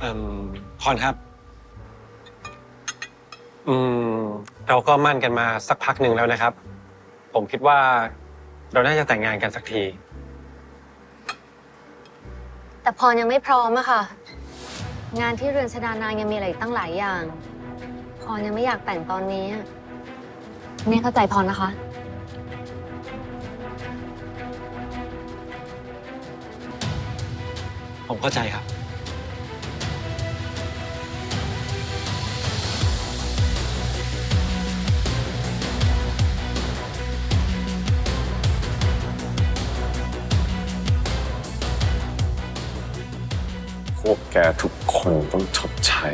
เอ่มพรครับ อืม เราก็มั่นกันมาสักพักหนึ่งแล้วนะครับ ผมคิดว่า เราน่าจะแต่งงานกันสักที แต่พรยังไม่พร้อมอะค่ะ งานที่เรือนชดานางยังมีอะไรอีกตั้งหลายอย่าง พรยังไม่อยากแต่งตอนนี้อะแม่เข้าใจพรนะคะ ผมเข้าใจครับ พวกแกทุกคนต้องชดใช้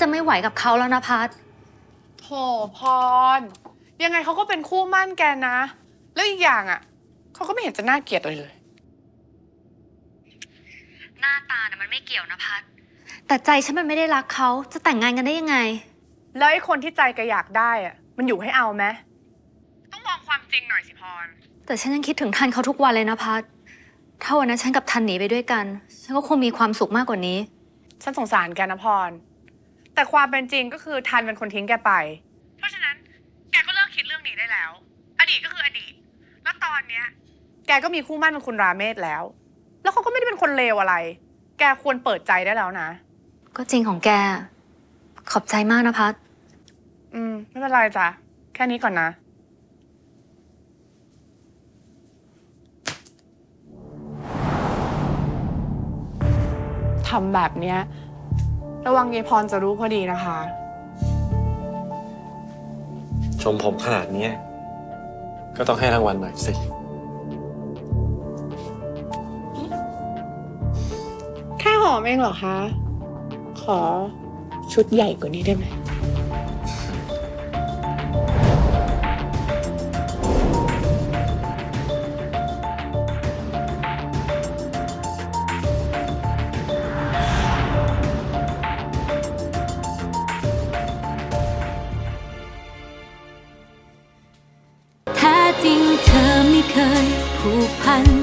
จะไม่ไหวกับเขาแล้วนะพัทโถพร ยังไงเขาก็เป็นคู่มั่นแกนะ แล้วอีกอย่างอะ เขาก็ไม่เห็นจะน่าเกลียดเลยเลย หน้าตาน่ะมันไม่เกี่ยวนะพัทแต่ใจฉันมันไม่ได้รักเขาจะแต่งงานกันได้ยังไง แล้วไอ้คนที่ใจแกอยากได้อะ มันอยู่ให้เอาไหมต้องมองความจริงหน่อยสิพร แต่ฉันยังคิดถึงทันเขาทุกวันเลยนะพัทถ้าวันนั้นฉันกับทันหนีไปด้วยกัน ฉันก็คงมีความสุขมากกว่านี้ ฉันสงสารแกนะพร แต่ความเป็นจริงก็คือทันเป็นคนทิ้งแกไป เพราะฉะนั้นแกก็เลิกคิดเรื่องนี้ได้แล้ว อดีตก็คืออดีต แล้วตอนเนี้ย แกก็มีคู่มั่นเป็นคุณราเมศแล้ว แล้วเขาก็ไม่ได้เป็นคนเลวอะไร แกควรเปิดใจได้แล้วนะ ก็จริงของแก ขอบใจมากนะพัทอืม ไม่เป็นไรจ้ะ แค่นี้ก่อนนะ ทำแบบเนี้ย ระวังยายพรจะรู้พอดีนะคะ ชมผมขนาดนี้ก็ต้องให้รางวัลหน่อยสิ แค่หอมเองเหรอคะ ขอชุดใหญ่กว่านี้ได้ไหม ริงเธอไม่เคยผูกพัน